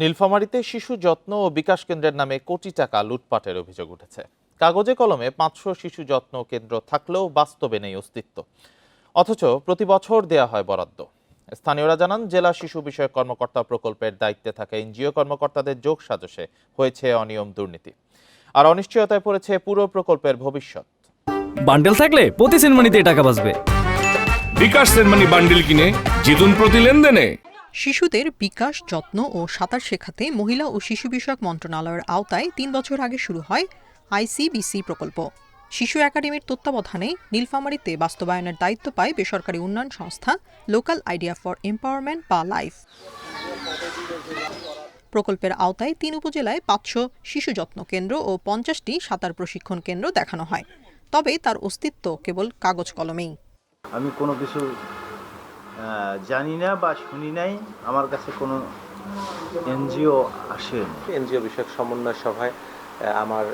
নীলফামারীতে শিশু যত্ন ও বিকাশ কেন্দ্রের নামে কোটি টাকা লুটপাটের অভিযোগ উঠেছে। কাগজে কলমে পাঁচশো শিশু যত্ন কেন্দ্র থাকলেও বাস্তবে নেই অস্তিত্ব। অথচ প্রতি বছর দেয়া হয় বরাদ্দ। স্থানীয়রা জানান জেলা শিশু বিষয়ক কর্মকর্তা প্রকল্পের দায়িত্বে থাকা এনজিও কর্মকর্তাদের যোগ সাজসে হয়েছে অনিয়ম দুর্নীতি। আর অনিশ্চয়তায় পড়েছে পুরো প্রকল্পের ভবিষ্যৎ। বান্ডেল থাকলে প্রতি সেনমানিতে টাকা বাঁচবে। বিকাশ সেনমানি বান্ডেল কিনে জিতুন প্রতি লেনদেনে। শিশুদের বিকাশ, যত্ন ও সাঁতার শেখাতে মহিলা ও শিশু বিষয়ক মন্ত্রণালয়ের আওতায় তিন বছর আগে শুরু হয় আইসিবিসি প্রকল্প। শিশু একাডেমির তত্ত্বাবধানে নীলফামারীতে বাস্তবায়নের দায়িত্ব পায় বেসরকারি উন্নয়ন সংস্থা লোকাল আইডিয়া ফর এম্পাওয়ারমেন্ট বা লাইফ। প্রকল্পের আওতায় তিন উপজেলায় পাঁচশো শিশু যত্ন কেন্দ্র ও পঞ্চাশটি সাঁতার প্রশিক্ষণ কেন্দ্র দেখানো হয়। তবে তার অস্তিত্ব কেবল কাগজ কলমেই। আমি কোনো কিছু জানি না বা শুনি নাই আমার কাছে কোনো এনজিও আসেনি। এনজিও বিষয়ক সমন্বয় সভায় আমার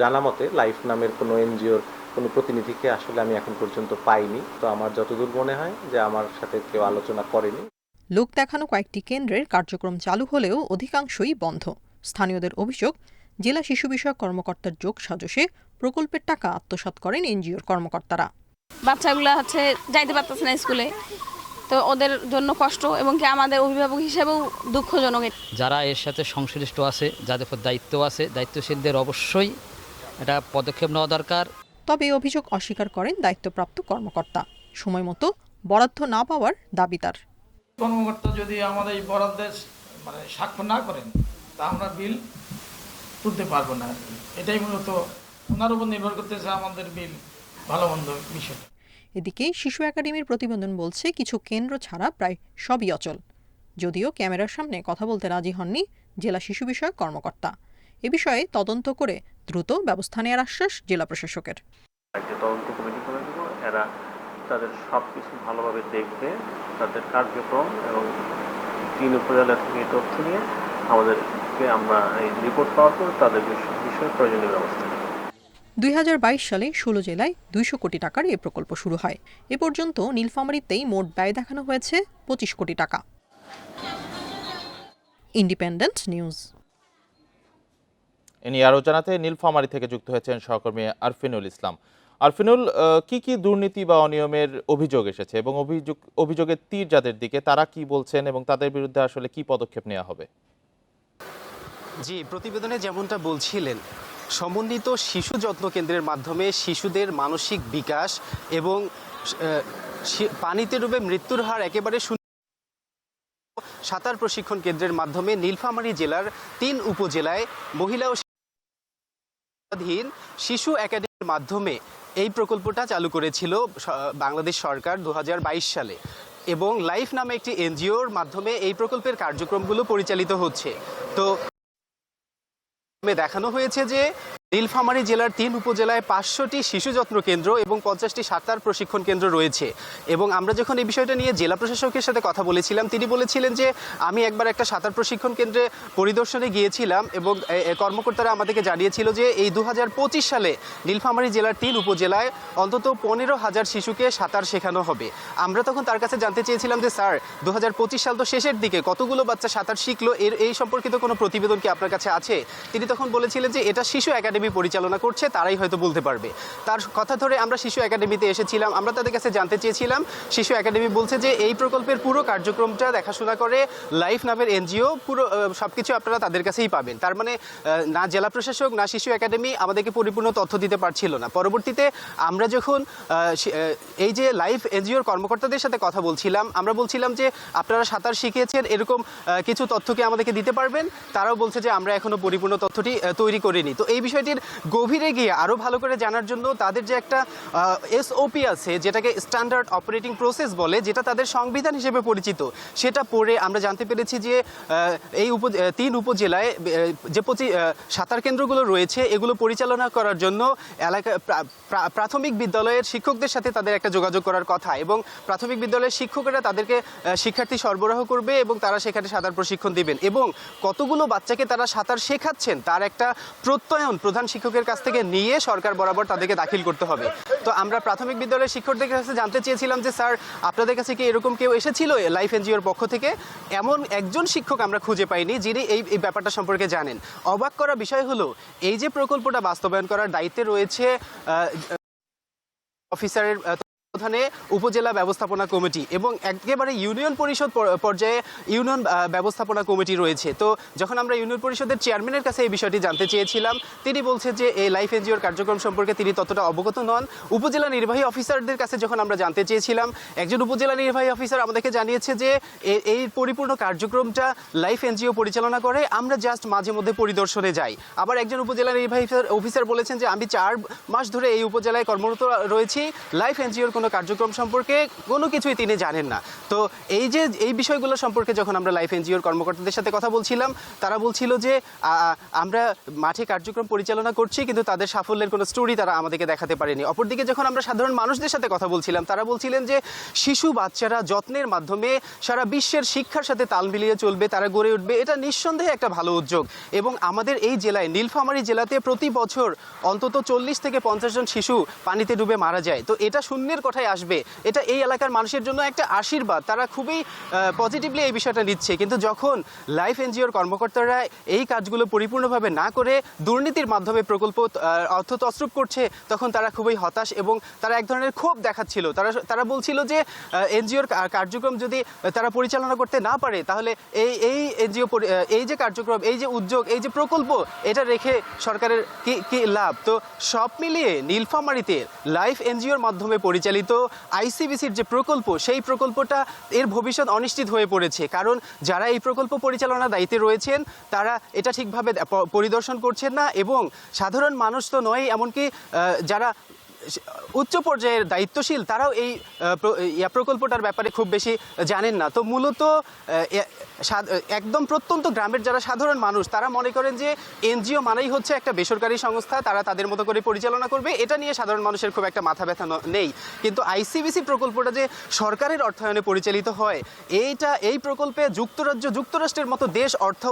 জানা মতে লাইফ নামের কোনো এনজিওর কোনো প্রতিনিধিকে আসলে আমি এখন পর্যন্ত পাইনি। তো আমার যতদূর মনে হয় যে আমার সাথে কেউ আলোচনা করেনি। লোক দেখানো কয়েকটি কেন্দ্রের কার্যক্রম চালু হলেও অধিকাংশই বন্ধ। স্থানীয়দের অভিযোগ জেলা শিশু বিষয়ক কর্মকর্তার যোগ সাজসে প্রকল্পের টাকা আত্মসাৎ করেন এনজিওর কর্মকর্তারা। বাচ্চাগুলো হচ্ছে যাইতে পারতেছে না স্কুলে। তো ওদের জন্য কষ্ট এবং কি আমাদের অভিভাবক হিসেবেও দুঃখজনক। যারা এর সাথে সংশ্লিষ্ট আছে যাদের উপর দায়িত্ব আছে দায়িত্বশীলদের অবশ্যই এটা পদক্ষেপ নেওয়া দরকার। তবে এই অভিযোগ অস্বীকার করেন দায়িত্বপ্রাপ্ত কর্মকর্তা। সময় মতো বরাদ্দ না পাওয়ার দাবি তার। কর্মকর্তা যদি আমাদের এই বরাদ্দের মানে স্বাক্ষর না করেন তা আমরা বিল তুলতে পারব না। এটাই মূলত ওনার উপর নির্ভর করতেছে আমাদের বিল ভালো মন্দ বিষয়টা। এদিকে শিশু একাডেমির প্রতিবেদন বলছে, কিছু কেন্দ্র ছাড়া প্রায় সবই অচল। যদিও ক্যামেরার সামনে কথা বলতে রাজি হননি জেলা শিশু বিষয়ক কর্মকর্তা। এ বিষয়ে তদন্ত করে দ্রুত ব্যবস্থা নেওয়ার আশ্বাস জেলা প্রশাসকের। এরা তাদের সব কিছু ভালোভাবে দেখবে, তাদের কার্যক্রম এবং তিন উপজেলা থেকে তথ্য নিয়ে আমাদেরকে আমরা এই রিপোর্ট পাওয়ার পর তাদের বিষয়ে প্রয়োজনীয় ব্যবস্থা দু হাজার বাইশ সালে ষোলো জেলায় দুইশো কোটি টাকার এ প্রকল্প শুরু হয়। এ পর্যন্ত নীলফামারীতেই মোট ব্যয় দেখানো হয়েছে পঁচিশ কোটি টাকা। Independent news. এ নিয়ে আরও জানাতে নীলফামারী থেকে যুক্ত হয়েছেন সহকর্মী আরফিনুল ইসলাম। আরফিনুল কি কি দুর্নীতি বা অনিয়মের অভিযোগ এসেছে এবং অভিযোগ অভিযোগের তীর যাদের দিকে তারা কি বলছেন এবং তাদের বিরুদ্ধে আসলে কি পদক্ষেপ নেওয়া হবে? জি প্রতিবেদনে যেমনটা বলছিলেন সমন্বিত শিশু যত্ন কেন্দ্রের মাধ্যমে শিশুদের মানসিক বিকাশ এবং পানিতে ডুবে মৃত্যুর হার একেবারে সাঁতার প্রশিক্ষণ কেন্দ্রের মাধ্যমে নীলফামারী জেলার তিন উপজেলায় মহিলা ও শিশু একাডেমির মাধ্যমে এই প্রকল্পটা চালু করেছিল বাংলাদেশ সরকার দু হাজার বাইশ সালে। এবং লাইফ নামে একটি এনজিওর মাধ্যমে এই প্রকল্পের কার্যক্রমগুলো পরিচালিত হচ্ছে। তো দেখানো হয়েছে যে নীলফামারী জেলার তিন উপজেলায় পাঁচশোটি শিশু যত্ন কেন্দ্র এবং পঞ্চাশটি সাঁতার প্রশিক্ষণ কেন্দ্র রয়েছে। এবং আমরা যখন এই বিষয়টা নিয়ে জেলা প্রশাসকের সাথে কথা বলেছিলাম, তিনি বলেছিলেন যে, আমি একবার একটা সাঁতার প্রশিক্ষণ কেন্দ্রে পরিদর্শনে গিয়েছিলাম এবং কর্মকর্তারা আমাদেরকে জানিয়েছিল যে, এই দু হাজার পঁচিশ সালে নীলফামারী জেলার তিন উপজেলায় অন্তত পনেরো হাজার শিশুকে সাঁতার শেখানো হবে। আমরা তখন তার কাছে জানতে চেয়েছিলাম যে, স্যার দু হাজার পঁচিশ সাল তো শেষের দিকে কতগুলো বাচ্চা সাঁতার শিখলো? এর, এই সম্পর্কিত কোনো প্রতিবেদন কি আপনার কাছে আছে? তিনি তখন বলেছিলেন যে, এটা শিশু একাডেমি পরিচালনা করছে, তারাই হয়তো বলতে পারবে। তার কথা ধরে আমরা শিশু একাডেমিতে এসেছিলাম, আমরা তাদের কাছে জানতে চেয়েছিলাম, শিশু একাডেমি বলছে যে এই প্রকল্পের পুরো কার্যক্রমটা দেখাশোনা করে লাইফ নামের এনজিও, পুরো সব কিছু আপনারা তাদের কাছেই পাবেন। তার মানে না জেলা প্রশাসক, না শিশু একাডেমি আমাদেরকে পরিপূর্ণ তথ্য দিতে পারছিল না। পরবর্তীতে আমরা যখন এই যে লাইফ এনজিওর কর্মকর্তাদের সাথে কথা বলছিলাম, আমরা বলছিলাম যে আপনারা সাঁতার শিখিয়েছেন, এরকম কিছু তথ্যকে আমাদেরকে দিতে পারবেন। তারাও বলছে যে আমরা এখনও পরিপূর্ণ তথ্যটি তৈরি করিনি। তো এই বিষয়টির গভীরে গিয়ে আরও ভালো করে জানার জন্য তাদের যে একটা এসওপি আছে, যেটাকে স্ট্যান্ডার্ড অপারেটিং প্রসেস বলে, যেটা তাদের সংবিধান হিসেবে পরিচিত, সেটা পড়ে আমরা জানতে পেরেছি যে এই উপ তিন উপজেলায় যে পঁচি সাঁতার কেন্দ্রগুলো রয়েছে, এগুলো পরিচালনা করার জন্য এলাকা, প্রা- প্রা- প্রাথমিক বিদ্যালয়ের শিক্ষকদের সাথে তাদের একটা যোগাযোগ করার কথা এবং প্রাথমিক বিদ্যালয়ের শিক্ষকেরা তাদেরকে শিক্ষার্থী সরবরাহ করবে এবং তারা সেখানে সাঁতার প্রশিক্ষণ দিবেন এবং কতগুলো বাচ্চাকে তারা সাঁতার শেখাচ্ছেন, তার একটা প্রত্যয়ন, প্রধান প্রধান শিক্ষকের কাছ থেকে নিয়ে সরকার বরাবর তাদেরকে দাখিল করতে হবে। তো আমরা প্রাথমিক বিদ্যালয়ের শিক্ষকদের কাছে জানতে চেয়েছিলাম যে, স্যার, আপনাদের কাছে কি এরকম কেউ এসেছিল লাইফ এনজিওর পক্ষ থেকে? এমন একজন শিক্ষক আমরা খুঁজে পাইনি যিনি এই ব্যাপারটা সম্পর্কে জানেন। অবাক করা বিষয় হলো, এই যে প্রকল্পটা বাস্তবায়ন করার দায়িত্বে রয়েছে অফিসারের প্রধানে উপজেলা ব্যবস্থাপনা কমিটি এবং একেবারে ইউনিয়ন পরিষদ পর- পর্যায়ে ইউনিয়ন ব্যবস্থাপনা কমিটি রয়েছে। তো যখন আমরা ইউনিয়ন পরিষদের চেয়ারম্যানের কাছে এই বিষয়টি জানতে চেয়েছিলাম, তিনি বলছে যে এই লাইফ এনজিওর কার্যক্রম সম্পর্কে তিনি ততটা অবগত নন। উপজেলা নির্বাহী অফিসারদের কাছে যখন আমরা জানতে চেয়েছিলাম, একজন উপজেলা নির্বাহী অফিসার আমাদেরকে জানিয়েছে যে এই পরিপূর্ণ কার্যক্রমটা লাইফ এনজিও পরিচালনা করে, আমরা জাস্ট মাঝে মধ্যে পরিদর্শনে যাই। আবার একজন উপজেলা নির্বাহী অফিসার বলেছেন যে আমি চার মাস ধরে এই উপজেলায় কর্মরত রয়েছি, লাইফ এনজিওর কোনো কার্যক্রম সম্পর্কে কোনো কিছুই তিনি জানেন না। তো এই যে, এই বিষয়গুলো সম্পর্কে যখন আমরা লাইফ এনজিওর কর্মকর্তাদের সাথে কথা বলছিলাম, তারা বলছিল যে আমরা মাঠে কার্যক্রম পরিচালনা করছি, কিন্তু তাদের সাফল্যের কোনো স্টোরি তারা আমাদেরকে দেখাতে পারেনি। অপরদিকে যখন আমরা সাধারণ মানুষদের সাথে কথা বলছিলাম, তারা বলছিলেন যে, শিশু বাচ্চারা যত্নের মাধ্যমে সারা বিশ্বের শিক্ষার সাথে তাল মিলিয়ে চলবে, তারা গড়ে উঠবে, এটা নিঃসন্দেহে একটা ভালো উদ্যোগ। এবং আমাদের এই জেলায়, নীলফামারী জেলাতে প্রতি বছর অন্তত চল্লিশ থেকে পঞ্চাশ জন শিশু পানিতে ডুবে মারা যায়। তো এটা শূন্যের কথায় আসবে? এটা এই এলাকার মানুষের জন্য একটা আশীর্বাদ। তারা খুবই পজিটিভলি এই বিষয়টা নিচ্ছে। কিন্তু যখন লাইফ এনজিওর কর্মকর্তারা এই কাজগুলো পরিপূর্ণভাবে না করে দুর্নীতির মাধ্যমে প্রকল্প অর্থ তসরুপ করছে, তখন তারা খুবই হতাশ এবং তারা এক ধরনের ক্ষোভ দেখাচ্ছিল। তারা তারা বলছিল যে এনজিওর কার্যক্রম যদি তারা পরিচালনা করতে না পারে, তাহলে এই এই এনজিও এই যে কার্যক্রম, এই যে উদ্যোগ, এই যে প্রকল্প, এটা রেখে সরকারের কি কি লাভ? তো সব মিলিয়ে নীলফামারীতে লাইফ এনজিওর মাধ্যমে পরিচালিত আইসিবিসির যে প্রকল্প, সেই প্রকল্পটা এর ভবিষ্যৎ অনিশ্চিত হয়ে পড়েছে। কারণ যারা এই প্রকল্প পরিচালনার দায়িত্বে রয়েছেন, তারা এটা ঠিকভাবে পরিদর্শন করছেন না এবং সাধারণ মানুষ তো নয়, এমনকি যারা উচ্চ পর্যায়ের দায়িত্বশীল তারাও এই প্রকল্পটার ব্যাপারে খুব বেশি জানেন না। তো মূলত একদম প্রত্যন্ত গ্রামের যারা সাধারণ মানুষ, তারা মনে করেন যে এনজিও মানেই হচ্ছে একটা বেসরকারি সংস্থা, তারা তাদের মতো করে পরিচালনা করবে। এটা নিয়ে সাধারণ মানুষের খুব একটা মাথা ব্যথা নেই। কিন্তু আইসিবিসি প্রকল্পটা যে সরকারের অর্থায়নে পরিচালিত হয়, এইটা, এই প্রকল্পে যুক্তরাজ্য, যুক্তরাষ্ট্রের মতো দেশ অর্থ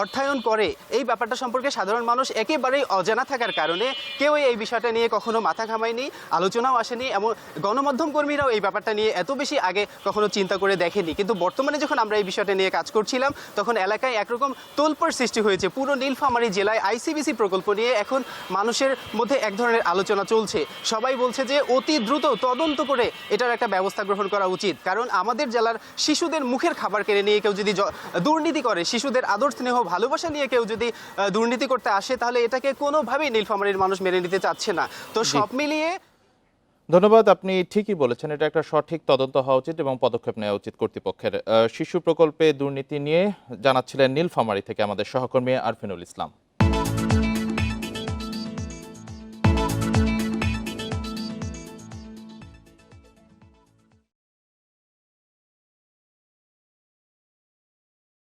অর্থায়ন করে, এই ব্যাপারটা সম্পর্কে সাধারণ মানুষ একেবারেই অজানা থাকার কারণে কেউ এই বিষয়টা নিয়ে কখনো মাথা ঘামায়নি আলোচনাও আসেনি এমন গণমাধ্যম কর্মীরাও এই ব্যাপারটা নিয়ে এত বেশি আগে কখনো চিন্তা করে দেখেনি। কিন্তু বর্তমানে যখন আমরা এই বিষয়টা নিয়ে কাজ করছিলাম তখন এলাকায় একরকম তোলপাড় সৃষ্টি হয়েছে। পুরো নীলফামারী জেলায় আইসিবিসি প্রকল্প নিয়ে এখন মানুষের মধ্যে এক ধরনের আলোচনা চলছে। সবাই বলছে যে অতি দ্রুত তদন্ত করে এটার একটা ব্যবস্থা গ্রহণ করা উচিত। কারণ আমাদের জেলার শিশুদের মুখের খাবার কেড়ে নিয়ে কেউ যদি দুর্নীতি করে শিশুদের আদর স্নেহ ভালোবাসা নিয়ে কেউ যদি দুর্নীতি করতে আসে তাহলে এটাকে কোনোভাবেই নীলফামারীর মানুষ মেনে নিতে চাচ্ছে না। তো সব মিলিয়ে। ধন্যবাদ, আপনি ঠিকই বলেছেন, এটা একটা সঠিক তদন্ত হওয়া উচিত এবং পদক্ষেপ নেওয়া উচিত কর্তৃপক্ষের। শিশু প্রকল্পে দুর্নীতি নিয়ে জানাচ্ছিলেন নীলফামারি থেকে আমাদের সহকর্মী আরফিনুল ইসলাম।